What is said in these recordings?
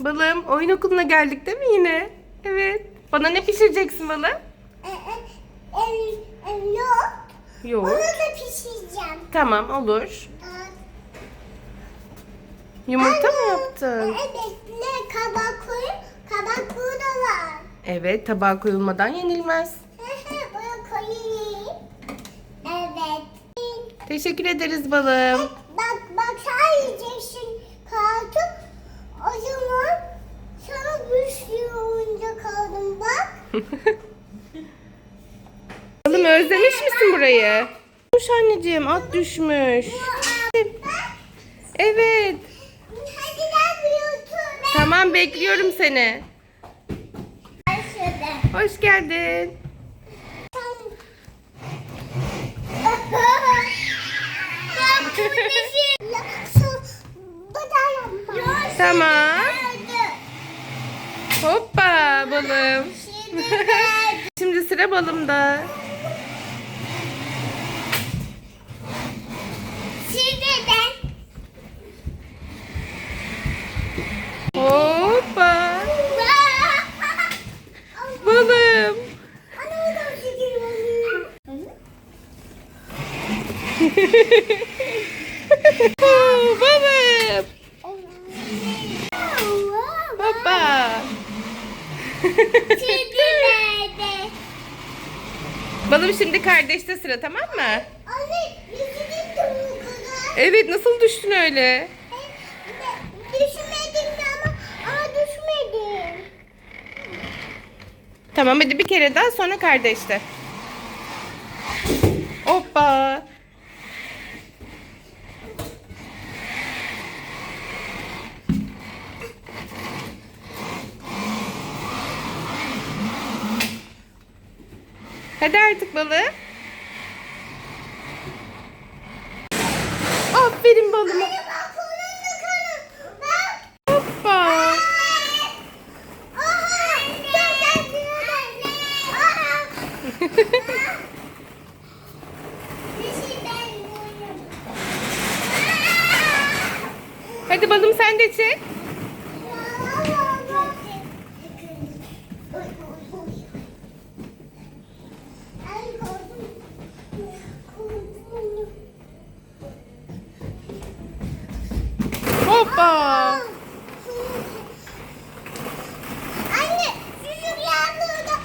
Balım oyun okuluna geldik değil mi yine? Evet. Bana ne pişireceksin balım? E, e, em, em, yok. Onu Yok. da pişireceğim. Tamam olur. Yumurta mı yaptın? e, Evet, ne kabak koyayım? Kabak burada var. Evet tabağa koyulmadan yenilmez. Bunu koyayım. Evet. Teşekkür ederiz balım. Bak bak sen yiyeceksin kartı. bak. balım özlemiş misin burayı? Düşmüş anneciğim at düşmüş. Evet. Tamam bekliyorum seni. Hoş geldin. Tamam. Hoppa balım. Şimdi sıra balımda. Şimdi ben. Hoppa. Balım. Ana o da çekiyor. Oo, balım. Hoppa. Şimdi? Balım şimdi kardeşte sıra tamam mı? Anne. Evet nasıl düştün öyle? Düşmedim ama ama düşmedim. Tamam hadi bir kere daha sonra kardeşte. Hoppa. Hadi artık balım. Aferin balıma. Anne bak onun da kanı. Bak. Hoppa. Aha. Gel gel gel. Aha. Bir şey ben yiyorum. Hadi balım sen de çek. Hoppa. Anne, çocuklar burada.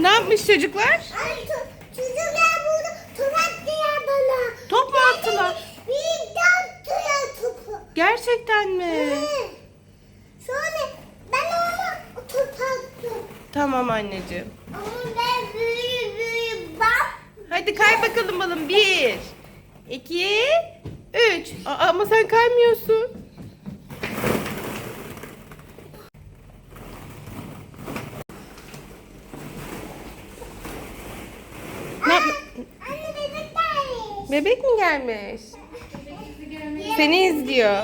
Ne yapmış çocuklar? Anne, ço- çocuklar burada top attılar bana. Top mu attılar? Bir de attılar topu. Gerçekten mi? Hı. Sonra ben ona top attım. Tamam anneciğim. Ama ben büyü büyü bak. Hadi kay bakalım balım. Bir, iki, üç. Aa, ama sen kaymıyorsun. Ne yap- Anne bebek gelmiş. Bebek mi gelmiş? Seni izliyor.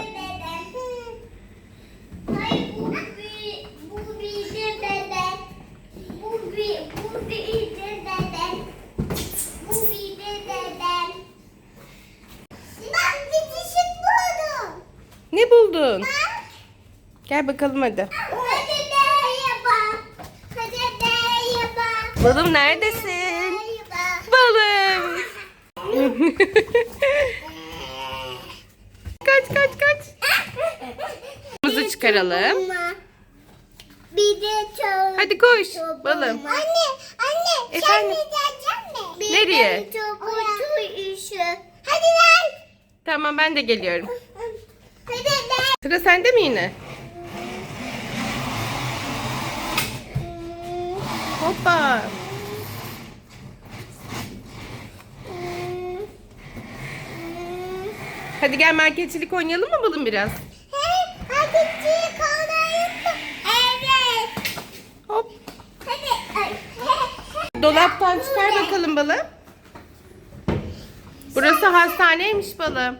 Ne buldun? Bak. Gel bakalım hadi. Hadi D'ye bak. Hadi D'ye bak. Balım neredesin? Balım. kaç kaç kaç. Kırmızı çıkaralım. Bir de çok. Hadi koş balım. Anne, anne, Efendim? sen mi? Nereye? Çok işi. Hadi lan. Tamam ben de geliyorum. Hadi lan. Sıra sende mi yine? Hoppa. Hadi gel marketçilik oynayalım mı balım biraz? Hey, hadi Dolaptan çıkar bakalım balım. Burası hastaneymiş balım.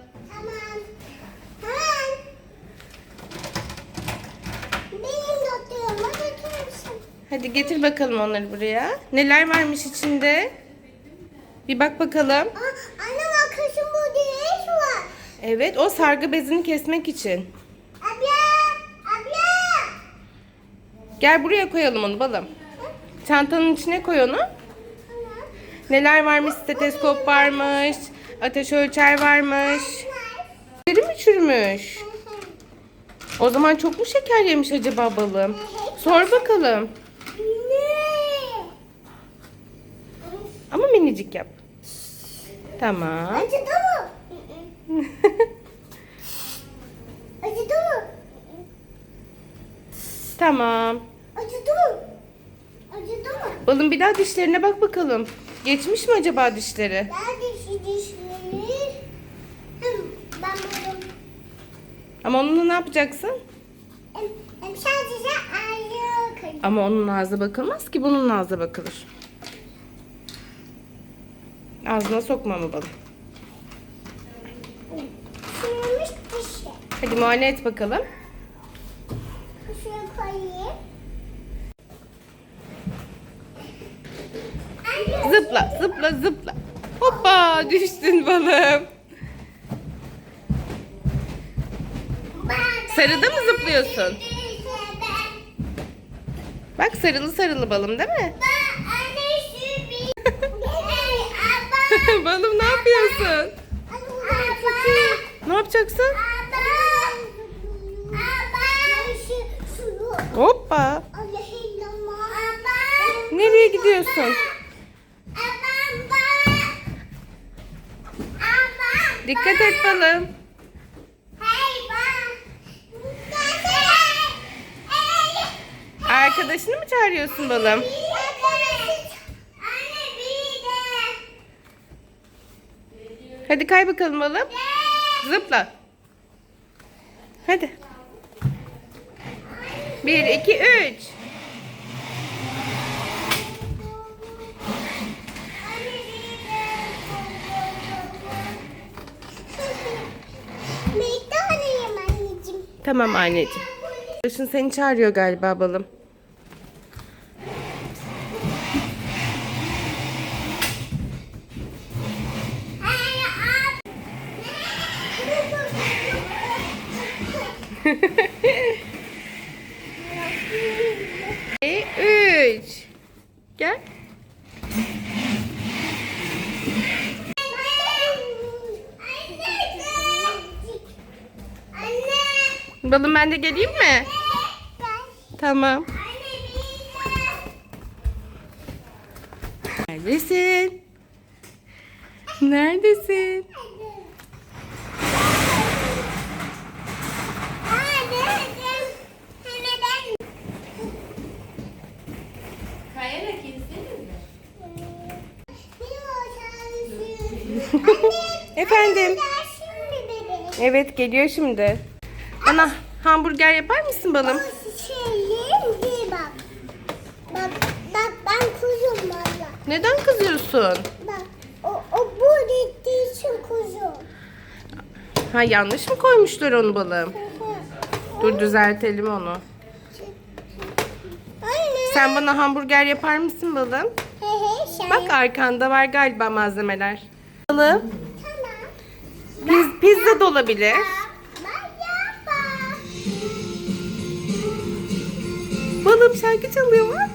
Hadi getir bakalım onları buraya. Neler varmış içinde? Bir bak bakalım. Aa, anne bak kaşın bu direği var. Evet o sargı bezini kesmek için. Abla! Abla! Gel buraya koyalım onu balım. Çantanın içine koy onu. Neler varmış? Steteskop varmış. Ateş ölçer varmış. Deri mi çürümüş? O zaman çok mu şeker yemiş acaba balım? Sor bakalım. Ama minicik yap. Tamam. Acıdı mı? Acıdı mı? tamam. Acıdı mı? Acıdı mı? Balım bir daha dişlerine bak bakalım. Geçmiş mi acaba dişleri? Nerede şu dişleri? Hı, Ben buldum. Ama onunla ne yapacaksın? Em, em, Sadece kırdım. Ama onun ağzı bakılmaz ki bunun ağzı bakılır. Ağzına sokma mı balım? Sürmüş dişi. Hadi muayene et bakalım. Şuraya koyayım. Zıpla zıpla zıpla. Hoppa düştün balım. Sarıda mı zıplıyorsun? Bak sarılı sarılı balım değil mi? Balım ne yapıyorsun? Ne yapacaksın? Hoppa. Nereye gidiyorsun? Dikkat et balım. Arkadaşını mı çağırıyorsun balım? Hadi kay bakalım balım. Zıpla. Hadi. Bir, iki, üç. Tamam anneciğim. Arkadaşın seni çağırıyor galiba balım. Hey ab. E, üç. Gel. Anne. Balım ben de geleyim mi? Tamam. Neredesin? Neredesin? Efendim? Evet geliyor şimdi. Bana hamburger yapar mısın balım? bak. Bak, bak ben kuzum valla. Neden kızıyorsun? Bak, o, o bu dediği için kuzum. Ha yanlış mı koymuşlar onu balım? Dur düzeltelim onu. Anne. Sen bana hamburger yapar mısın balım? He he sen. Bak arkanda var galiba malzemeler. Balım. Tamam. Piz, pizza da olabilir. Balım şarkı çalıyor bak.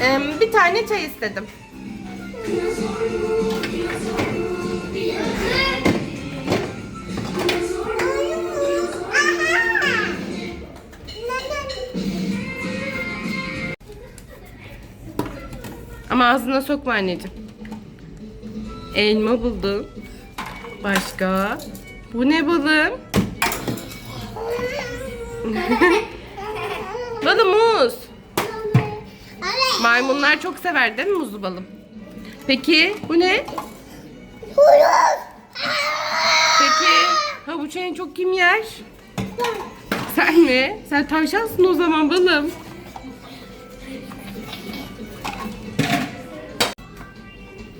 Em, Bir tane çay istedim. Ama ağzına sokma anneciğim. Elma buldum. Başka? Bu ne balım? Balım muz. Maymunlar çok sever değil mi muzlu balım? Peki bu ne? Peki havuç en çok kim yer? Sen mi? Sen tavşansın o zaman balım.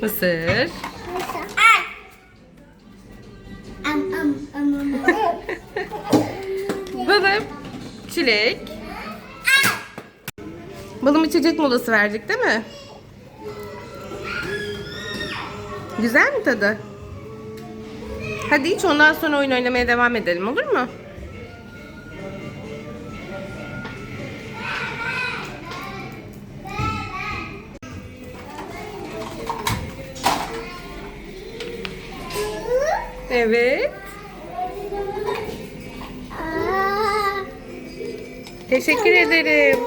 Mısır. Çilek. Balım içecek molası verdik değil mi? Güzel mi tadı? Hadi iç ondan sonra oyun oynamaya devam edelim olur mu? Evet. Teşekkür ederim.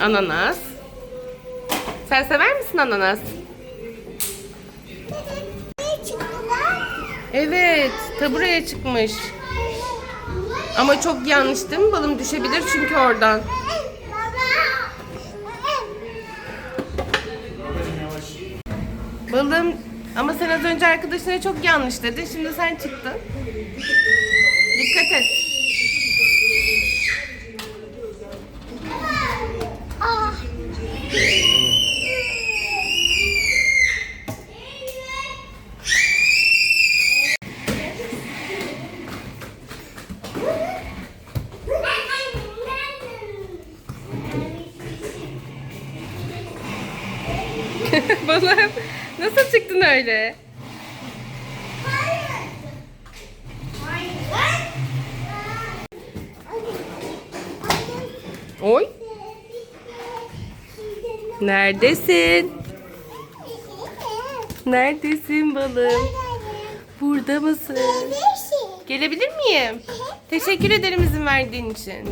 Ananas. Sen sever misin ananas? Evet, taburaya çıkmış. Ama çok yanlış değil mi balım? Düşebilir çünkü oradan. Balım ama sen az önce arkadaşına çok yanlış dedin. Şimdi sen çıktın. Dikkat et. Balım nasıl çıktın öyle? Oy. Neredesin? Neredesin balım? Burada mısın? Gelebilir miyim? Teşekkür ederim izin verdiğin için.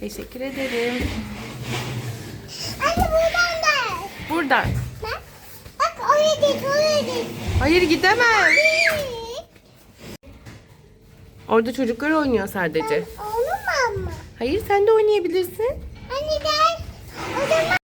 Teşekkür ederim. Anne buradan da. Buradan. Oraya git oraya git. Hayır gidemem. Orada çocuklar oynuyor sadece. Onu mu? Hayır sen de oynayabilirsin. Anne gel. O zaman.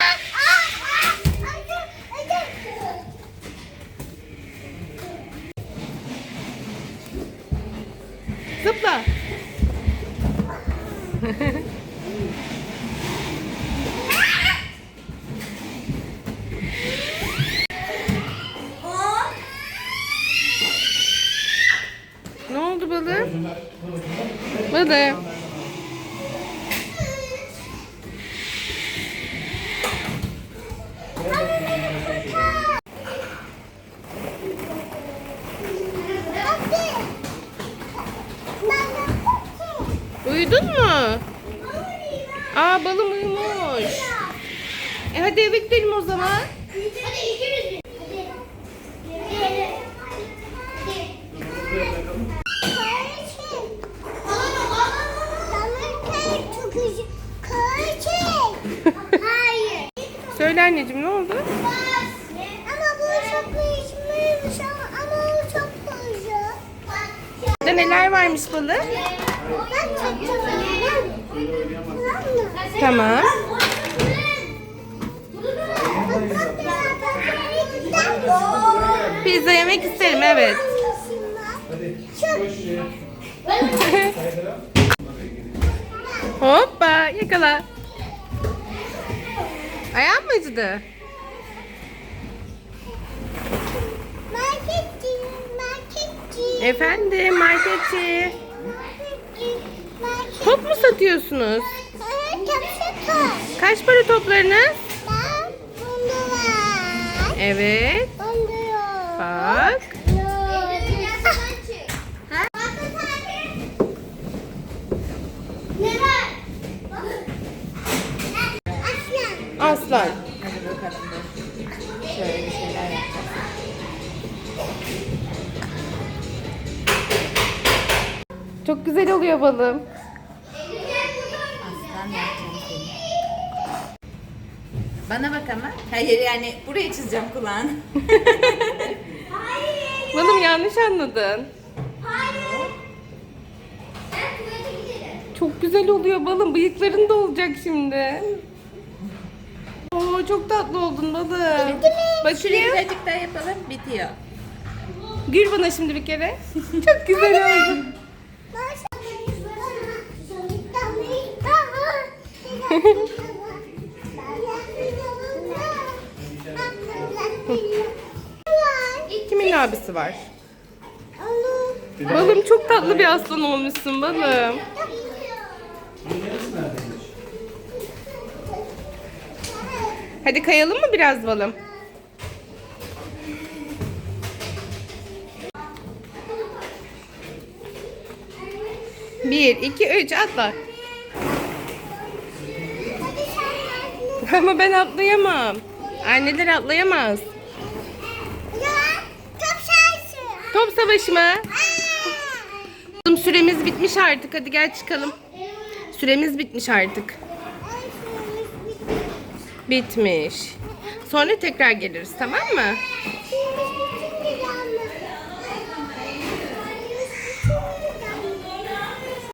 Balım. Hadi. Uyudun mu? Aa balım uyumuş. E hadi eve gidelim o zaman. Hadi ikimiz Söyle anneciğim ne oldu? Ama bu çok değişmiş ama ama o çok güzel. Burada neler varmış balım? Ben çekeceğim. Tamam. Pizza yemek isterim evet. Hoppa yakala. Ayağın mı acıdı? Marketçi, marketçi, Efendim marketçi. marketçi, marketçi. Top mu satıyorsunuz? Evet. Kaç para toplarınız? Ben bunu var. Evet. Yok. Bak. Ha? Ne var? Hadi bakalım dur. Şöyle bir şeyler yapacağız. Çok güzel oluyor balım. Aslan yapacağım seni. Bana bak ama. Hayır yani buraya çizeceğim kulağını. Balım yanlış anladın. Çok güzel oluyor balım. Bıyıkların da olacak şimdi. Çok tatlı oldun balım. Şuraya Bakayım. birazcık daha yapalım. Bitiyor. Gül bana şimdi bir kere. Çok güzel oldun. Kimin abisi var? Balım çok tatlı bir aslan olmuşsun balım. Hadi kayalım mı biraz balım? Bir, iki, üç atla. Ama ben atlayamam. Anneler atlayamaz. Ya top savaşı mı? Süremiz bitmiş artık. Hadi gel çıkalım. Süremiz bitmiş artık. Bitmiş. Sonra tekrar geliriz tamam mı?